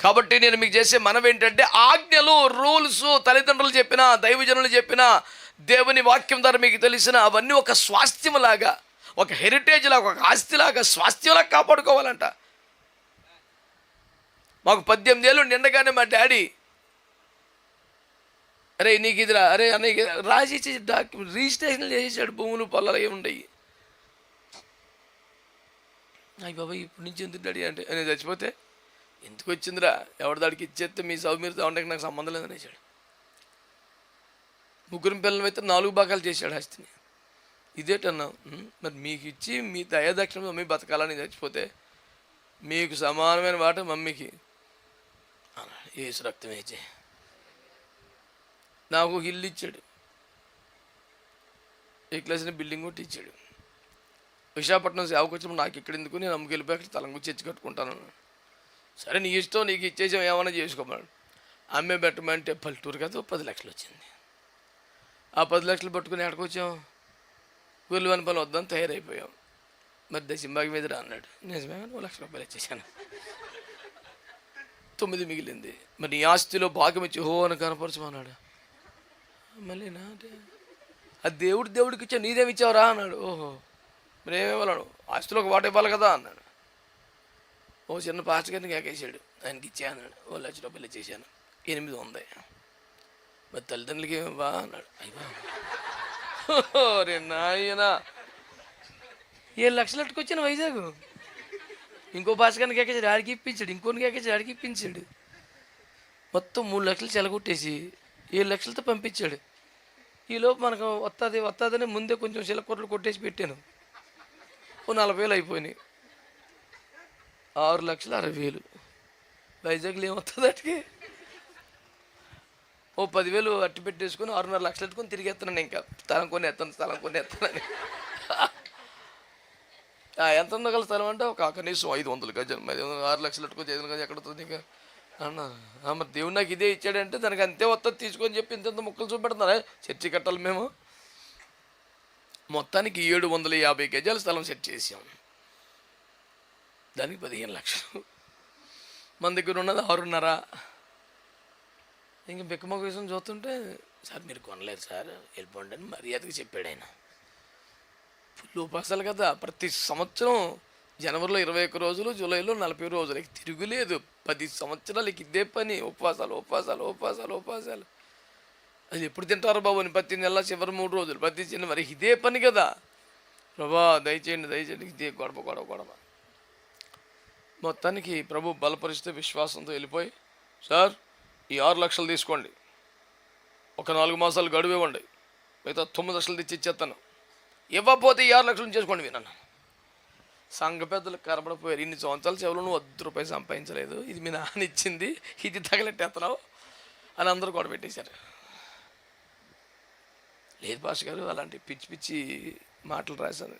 కాబట్టి నేను మీకు చేసే మనవి ఏంటంటే ఆజ్ఞలు రూల్స్ తల్లిదండ్రులు చెప్పిన దైవజనులు చెప్పిన దేవుని వాక్యం ద్వారా మీకు తెలిసిన అవన్నీ ఒక స్వాస్థ్యంలాగా ఒక హెరిటేజ్ లాగా ఒక ఆస్తిలాగా స్వాస్థ్యంలాగా కాపాడుకోవాలంట. మాకు పద్దెనిమిది ఏళ్ళు నిండగానే మా డాడీ అరే నీకు ఇదిరా అరే అన్నయ్య రాసి డాక్యుమెంట్ రిజిస్ట్రేషన్ చేసేసాడు భూములు పొలాలు ఏమి ఉండయి. అయ్యి బాబా ఇప్పటి నుంచి ఎందుకు డాడీ? అంటే నేను చచ్చిపోతే ఎందుకు వచ్చిందిరా ఎవరి దాడికి ఇచ్చేస్తే మీ సౌ మీరు ఉండక నాకు సంబంధం లేదని వేసాడు ముగ్గురు పిల్లలు అయితే నాలుగు భాగాలు చేశాడు హస్తిని. ఇదేటన్నా మరి మీకు ఇచ్చి మీ దయాదక్షిణ మమ్మీ బతకాలని చచ్చిపోతే మీకు సమానమైన వాట మమ్మీకి. అన్నాడు. ఏసు రక్తం వేచే నాకు ఒక ఇల్లు ఇచ్చాడు. ఏ క్లాస్ బిల్డింగ్ కొట్టి ఇచ్చాడు. విశాఖపట్నం సేవకు వచ్చినప్పుడు నాకు ఇక్కడ ఎందుకు? నేను అమ్ముకెళ్ళిపోయి అక్కడ తలంగు చర్చి కట్టుకుంటాను సరే నీ ఇష్టం నీకు ఇచ్చేసాం ఏమైనా చేసుకోమన్నాడు. అమ్మే పెట్టమంటే పల్లెటూరు కదా పది లక్షలు వచ్చింది. ఆ పది లక్షలు పట్టుకుని ఎక్కడికి వచ్చాం? గురువని పని వద్దాం తయారైపోయాం. మరి దశంబాగి మీద రా అన్నాడు. నిజమే ఓ లక్ష రూపాయలు ఇచ్చేసాను. తొమ్మిది మిగిలింది. మరి నీ ఆస్తిలో భాగం ఇచ్చి హో అని కనపరచమన్నాడు. మళ్ళీ నా ఆ దేవుడు దేవుడికి ఇచ్చా నీదేమి ఇచ్చావురా? అన్నాడు. ఓహో మరి ఏమేమి ఆస్తిలో ఒక వాట ఇవ్వాలి కదా అన్నాడు. ఓ చిన్న పాస్టర్ గారిని కేకేసాడు ఆయనకి ఇచ్చాను ఓ లక్ష రూపాయలు ఇచ్చేసాను ఎనిమిది ఉంది. మరి తల్లిదండ్రులకి బా అన్నాడు. అయ్యో. నాయన. ఏడు లక్షలు అట్టుకొచ్చాను వైజాగ్? ఇంకో భాషగాన్ని కేకేసాడు ఆడికి ఇప్పించాడు. ఇంకోని కేకేసాడు ఆడికి ఇప్పించాడు. మొత్తం మూడు లక్షలు చెలగొట్టేసి ఏడు లక్షలతో పంపించాడు. ఈలోపు మనకు వస్తుంది వస్తుందని ముందే కొంచెం చిలకొట్లు కొట్టేసి పెట్టాను. ఓ నలభై వేలు అయిపోయినాయి. ఆరు లక్షలు అరవై వేలు. వైజాగ్లో ఏమవుతుంది అటుకి? ఓ పదివేలు అట్టి పెట్టేసుకొని ఆరున్నర లక్షలు ఎత్తుకొని తిరిగి ఎత్తున్నాను ఇంకా. స్థలం కొని ఎత్తాను స్థలం కొని ఎత్తానని ఎంత ఎంత ఉండగల స్థలం అంటే ఒక కనీసం ఐదు వందలు గజం. ఐదు వందలు ఆరు లక్షలు పెట్టుకొని ఐదు వందలు ఎక్కడ వస్తుంది ఇంకా అన్నారు "ఆ, మరి దేవుడు నాకు ఇదే ఇచ్చాడంటే దానికి అంతే వస్తుంది తీసుకొని చెప్పి ఇంత ఇంత ముక్కలు చూపెడుతున్నారా? చర్చి కట్టాలి మేము. మొత్తానికి ఏడు వందల యాభై గజాల స్థలం సెట్ చేసాం దానికి పదిహేను లక్షలు. మన దగ్గర ఉన్నది ఆరున్నర. ఇంక బిక్కమొక్క విషయం చూస్తుంటే సార్ మీరు కొనలేదు సార్ వెళ్ళిపోండి అని మర్యాదగా చెప్పాడు ఆయన. ఫుల్ ఉపాసాలు కదా ప్రతి సంవత్సరం జనవరిలో ఇరవై ఒక్క రోజులు జూలైలో నలభై రోజులు తిరుగులేదు. పది సంవత్సరాలకి ఇదే పని. ఉపవాసాలు ఉపవాసాలు ఉపవాసాలు ఉపవాసాలు. అది ఎప్పుడు తింటారు బాబు? అని ప్రతి నెల చివరి మూడు రోజులు ప్రతి చిన్న మరి ఇదే పని కదా. ప్రభా దయచేయండి దయచేయండి. ఇదే గొడవ గొడవ గొడవ. మొత్తానికి ప్రభు బలపరిస్తే విశ్వాసంతో వెళ్ళిపోయి సార్ ఈ ఆరు లక్షలు తీసుకోండి. ఒక నాలుగు మాసాలు గడువు ఇవ్వండి. మిగతా తొమ్మిది లక్షలు తెచ్చి ఇచ్చేస్తాను. ఇవ్వకపోతే ఈ ఆరు లక్షలు చేసుకోండి విన్నాను సంఘ పెద్దలు కనబడిపోయారు ఇన్ని సంవత్సరాలు చెవులు నువ్వు వద్దు రూపాయలు సంపాదించలేదు. ఇది మీ నాన్న ఇచ్చింది. ఇది తగలెట్టేస్తున్నావు. అని అందరూ కూడా పెట్టేశారు. లేదు భాష గారు అలాంటి పిచ్చి పిచ్చి మాటలు రాశాను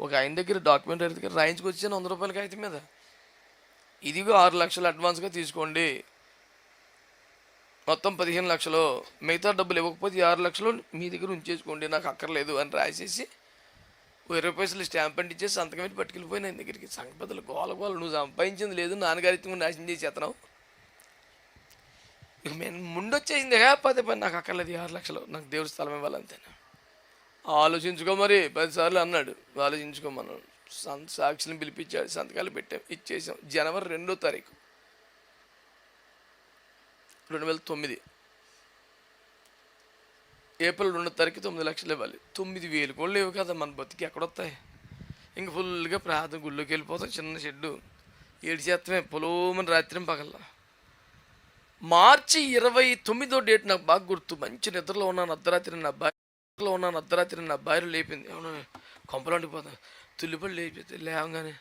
ఒక ఆయన దగ్గర డాక్యుమెంట్ దగ్గర రాయించుకొచ్చాను వంద రూపాయలకి అయితే మీద. ఇదిగో ఆరు లక్షలు అడ్వాన్స్గా తీసుకోండి. మొత్తం పదిహేను లక్షలు. మిగతా డబ్బులు ఇవ్వకపోతే ఆరు లక్షలు మీ దగ్గర ఉంచేసుకోండి నాకు అక్కర్లేదు అని రాసేసి ఇరవై పైసలు స్టాంప్ అంటించేసి ఇచ్చేసి సంతకం పెట్టి పట్టుకెళ్ళిపోయిన నేను దగ్గరికి సంగపదలు గోల గోల నువ్వు సంపాదించింది లేదు నాన్నగారితో నాశనం చేసేస్తున్నావు ఇక నేను ముండొచ్చేసింది కాకపోతే పదే పని నాకు అక్కర్లేదు ఆరు లక్షలు. నాకు దేవుడి స్థలం ఇవ్వాలంతేనా ఆలోచించుకో మరి పదిసార్లు అన్నాడు. ఆలోచించుకోమన్నాడు సాక్షులను పిలిపించాడు సంతకాలు పెట్టాం ఇచ్చేసాం. జనవరి రెండో తారీఖు. రెండు వేల తొమ్మిది. ఏప్రిల్ రెండో తారీఖు తొమ్మిది లక్షలు ఇవ్వాలి. తొమ్మిది వేలు కూడా లేవు కదా మన బతికి ఎక్కడొస్తాయి? ఇంక ఫుల్గా ప్రార్థన గుళ్ళోకి వెళ్ళిపోతాం చిన్న షెడ్డు. ఏడు చేస్తమే పొలోమని రాత్రి పగల మార్చి ఇరవై తొమ్మిదో డేట్ నాకు బాగా గుర్తు. మంచి నిద్రలో ఉన్నాను అర్ధరాత్రి నా బాయిలో ఉన్నాను అర్ధరాత్రి నా బాయిలో లేపింది. అవును కొంపలు వండిపోతాను లేపితే లేవగానే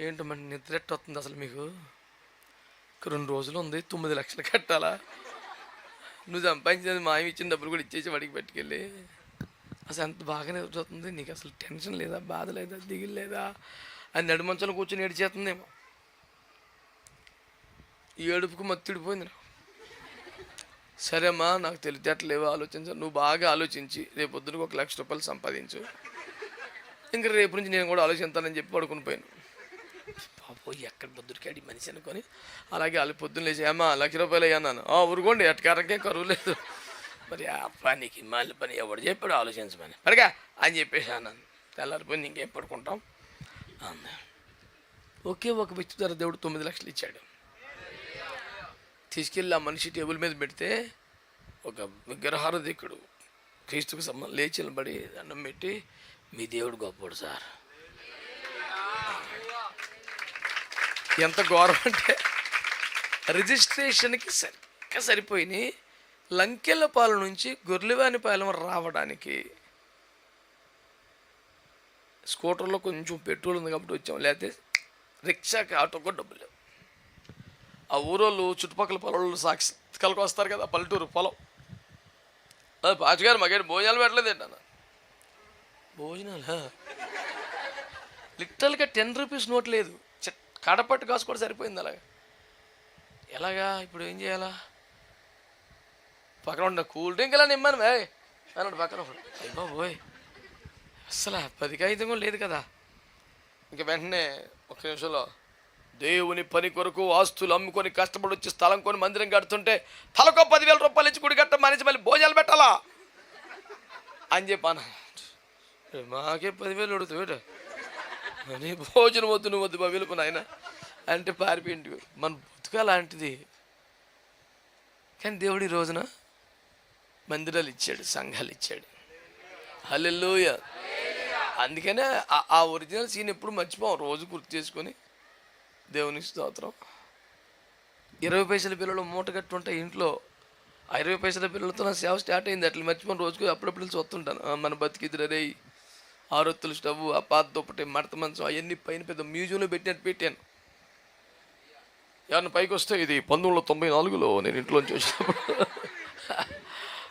ఏంటో మన నిద్ర ఎట్ట వస్తుంది అసలు మీకు? రెండు రోజులు ఉంది తొమ్మిది లక్షలు కట్టాలా? నువ్వు సంపాదించినది మాయం ఇచ్చిన డబ్బులు కూడా ఇచ్చేసి వాడికి పెట్టుకెళ్ళి. అసలు ఎంత బాగా నిద్రపోతుంది? నీకు అసలు టెన్షన్ లేదా? బాధ లేదా? దిగులు లేదా? అది నడుమంచంలో కూర్చొని ఏడిచేస్తుందేమో. ఈ ఏడుపుకు మత్తిడిపోయింది నాకు. సరే అమ్మా నాకు తెలితేటలేవు ఆలోచించు. నువ్వు బాగా ఆలోచించి రేపొద్దునకు ఒక లక్ష రూపాయలు సంపాదించు. ఇంకా రేపు నుంచి నేను కూడా ఆలోచిస్తానని చెప్పి పడుకుని పోయాను. బాబో ఎక్కడ దొరికాడు మనిషి అనుకొని? అలాగే వాళ్ళు పొద్దున్న లేచి అమ్మా లక్ష రూపాయలు అయ్యన్నాను "ఆ, ఊరుకోండి ఎట్టకారకే కరువు లేదు. మరి ఆ పనికి మళ్ళీ పని ఎవడు చెప్పాడు ఆలోచించమని. అడిగా అని చెప్పేసి అన్నాను. తెల్లారిపోయింది ఇంకేం పడుకుంటాం? అన్నా ఒకే ఒక వ్యక్తి ద్వారా దేవుడు తొమ్మిది లక్షలు ఇచ్చాడు. తీసుకెళ్ళి ఆ మనిషి టేబుల్ మీద పెడితే ఒక విగ్రహారధికుడు క్రీస్తుకు సంబంధం లేచి నిలబడి దండం పెట్టి మీ దేవుడు గొప్పడు సార్. ఎంత ఘోరం అంటే రిజిస్ట్రేషన్కి సరిగ్గా సరిపోయినాయి. లంకెళ్ళపాలెం నుంచి గొర్రెవానిపాలెం రావడానికి స్కూటర్లో కొంచెం పెట్రోల్ ఉంది కాబట్టి వచ్చాం. లేకపోతే రిక్షాకి ఆటోకి డబ్బులు లేవు. ఆ ఊరోళ్ళు చుట్టుపక్కల పొలంలో సాక్షి వస్తారు కదా పల్లెటూరు పొలం. అది పాచిగారు మాకేంటి భోజనాలు పెట్టలేదు అన్న? భోజనాలా లిటరల్గా టెన్ రూపీస్ నోట్ లేదు. కడపట్టు కాసు కూడా సరిపోయింది అలాగా. ఎలాగా? ఇప్పుడు ఏం చేయాలా? పక్కన ఉన్న కూల్ డ్రింక్ ఎలా నిమ్మాను వే అన్నాడు పక్కన అయ్యో అయ్య బాబోయ్. అసలు పదికి ఐదు కూడా లేదు కదా. ఇంక వెంటనే ఒక నిమిషంలో దేవుని పని కొరకు ఆస్తులు అమ్ముకొని కష్టపడి వచ్చి స్థలం కొని మందిరం కడుతుంటే తలకో పదివేల రూపాయలు ఇచ్చి గుడి కట్ట మనిషి మళ్ళీ భోజనాలు పెట్టాలా? అని చెప్పాను. మాకే పదివేలు అడుగుతావు నీ భోజనం వద్దు నువ్వు వద్దు బాబు నాయన. అంటే పారిపోయింది. మన బతుకలాంటిది కానీ కానీ దేవుడి రోజున మందిరాలు ఇచ్చాడు సంఘాలు ఇచ్చాడు. హల్లెలూయ. అందుకనే ఆ- ఒరిజినల్ సీన్ ఎప్పుడు మర్చిపోం. రోజు గుర్తు చేసుకొని దేవునికి స్తోత్రం. ఇరవై పైసల పిల్లలు మూట కట్టుంటే ఇంట్లో ఆ ఇరవై పైసల పిల్లలతో నా సేవ స్టార్ట్ అయింది. అట్లా మర్చిపోయిన రోజుకు అప్పుడప్పుడు చూస్తుంటాను. మన బతికిద్దురు ఆరొత్తులు స్టవ్ ఆ పాత దుప్పటి మడత మంచం అవన్నీ పైన పెద్ద మ్యూజియంలో పెట్టినట్టు పెట్టాను. ఎవరిని పైకి వస్తే ఇది పంతొమ్మిది వందల తొంభై నాలుగులో నేను ఇంట్లోంచి వచ్చినప్పుడు.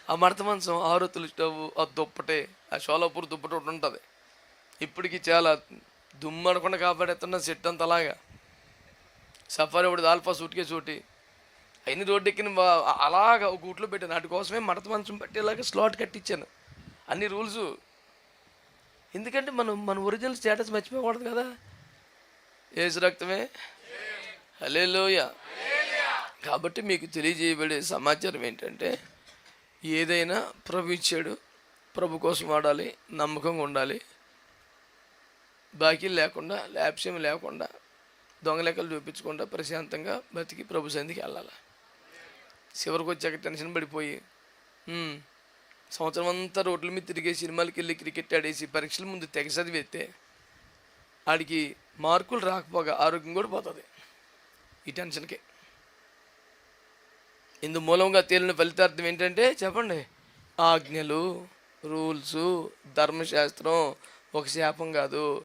ఆ మడత మంచం ఆరొత్తుల స్టవ్ ఆ దుప్పటే ఆ షోలాపూర్ దుప్పటి ఒకటి ఉంటుంది. ఇప్పటికి చాలా దుమ్మడకుండా కాపాడేస్తున్న సెట్ అంత అలాగా. సఫారీ ఒకటి ఆల్ఫా సూట్కే చోటి అయిన రోడ్డు ఎక్కిన వా- అలాగా ఒక గూట్లో పెట్టాను. వాటి కోసమే మడత మంచం పెట్టేలాగా స్లాట్ కట్టించాను. అన్ని రూల్స్ ఎందుకంటే మనం మన ఒరిజినల్ స్టేటస్ మర్చిపోకూడదు కదా. ఏసు రక్తమే? హలేలోయ కాబట్టి మీకు తెలియజేయబడే సమాచారం ఏంటంటే ఏదైనా ప్రభు ఇచ్చాడు ప్రభు కోసం వాడాలి నమ్మకంగా ఉండాలి. బాకీలు లేకుండా లాప్స్యం లేకుండా దొంగ లెక్కలు చూపించకుండా ప్రశాంతంగా బతికి ప్రభు సంధికి వెళ్ళాలి? చివరికి వచ్చాక టెన్షన్ పడిపోయి సంవత్సరం అంతా రోడ్ల మీద తిరిగే సినిమాలకి వెళ్ళి క్రికెట్ ఆడేసి పరీక్షల ముందు తెగ చదివేస్తే ఆడికి మార్కులు రాకపోగా ఆరోగ్యం కూడా పోతుంది. ఈ టెన్షన్కి. ఇందు మూలంగా తేలిన ఫలితార్థం ఏంటంటే చెప్పండి. ఆజ్ఞలు రూల్స్ ధర్మశాస్త్రం ఒక శాపం కాదు.